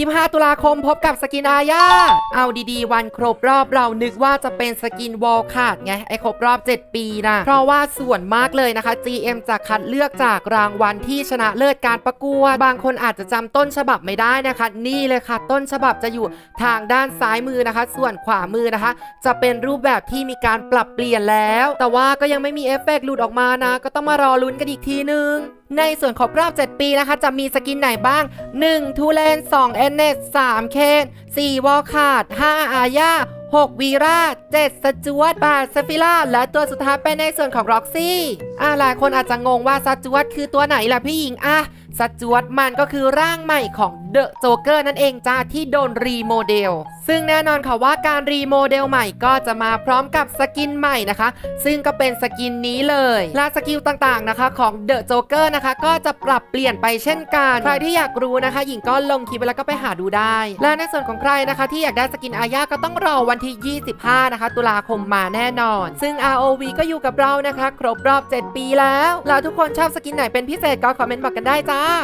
25 ตุลาคมพบกับสกินอาญาเอาดีๆ วันครบรอบเรานึกว่าจะเป็นสกินวอลขาดไง ไอครบรอบ 7 ปีนะเพราะว่าส่วนมากเลยนะคะ GM จะคัดเลือกจากรางวัลที่ชนะเลิศการประกวด บางคนอาจจะจำต้นฉบับไม่ได้นะคะ นี่เลยค่ะ ต้นฉบับจะอยู่ทางด้านซ้ายมือนะคะ ส่วนขวามือนะคะ จะเป็นรูปแบบที่มีการปรับเปลี่ยนแล้ว แต่ว่าก็ยังไม่มีเอฟเฟกต์หลุดออกมานะ ก็ต้องมารอลุ้นกันอีกทีนึง ในส่วนครบรอบ 7 ปีนะคะ จะมีสกินไหนบ้าง 1. ทูเลน 2. เอนเนส 3 เคน 4. วอลคาร์ด 5. อาญา 6. วีรา 7. สจวต 8. ซฟิล่า และตัวสุดท้ายเป็นในส่วนของร็อกซี่อ่าหลายคนอาจจะงงว่าสจวตคือตัวไหนล่ะพี่หญิงอะสจวตมันก็คือร่างใหม่ของเดอะโจเกอร์นั่นเองจ้าที่โดนรีโมเดล ซึ่งแน่นอนค่ะว่าการรีโมเดลใหม่ก็จะมาพร้อมกับสกินใหม่นะคะ ซึ่งก็เป็นสกินนี้เลยและสกิลต่างๆนะคะของเดอะโจเกอร์นะคะก็จะปรับเปลี่ยนไปเช่นกัน ใครที่อยากรู้นะคะ หญิงก็ลงคลิปไปแล้วก็ไปหาดูได้ และในส่วนของใครนะคะ ที่อยากได้สกินอาญาก็ต้องรอวันที่ 25 นะคะ ตุลาคมมาแน่นอน ซึ่ง ROV ก็อยู่กับเรานะคะ ครบรอบ 7 ปีแล้ว แล้วทุกคนชอบสกินไหนเป็นพิเศษก็คอมเมนต์บอกกันได้จ้า